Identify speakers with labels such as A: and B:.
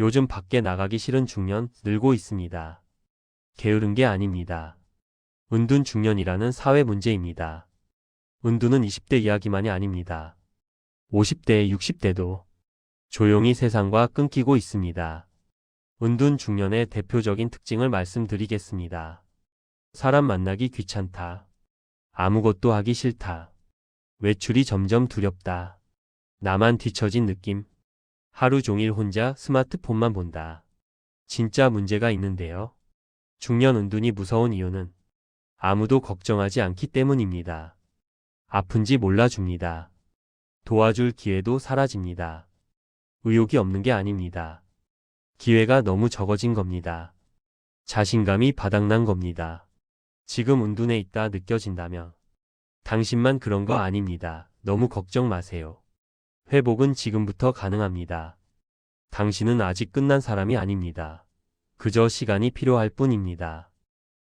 A: 요즘 밖에 나가기 싫은 중년 늘고 있습니다. 게으른 게 아닙니다. 은둔 중년이라는 사회 문제입니다. 은둔은 20대 이야기만이 아닙니다. 50대, 60대도 조용히 세상과 끊기고 있습니다. 은둔 중년의 대표적인 특징을 말씀드리겠습니다. 사람 만나기 귀찮다. 아무것도 하기 싫다. 외출이 점점 두렵다. 나만 뒤처진 느낌. 하루 종일 혼자 스마트폰만 본다. 진짜 문제가 있는데요. 중년 은둔이 무서운 이유는 아무도 걱정하지 않기 때문입니다. 아픈지 몰라줍니다. 도와줄 기회도 사라집니다. 의욕이 없는 게 아닙니다. 기회가 너무 적어진 겁니다. 자신감이 바닥난 겁니다. 지금 은둔에 있다 느껴진다면 당신만 그런 거 아닙니다. 너무 걱정 마세요. 회복은 지금부터 가능합니다. 당신은 아직 끝난 사람이 아닙니다. 그저 시간이 필요할 뿐입니다.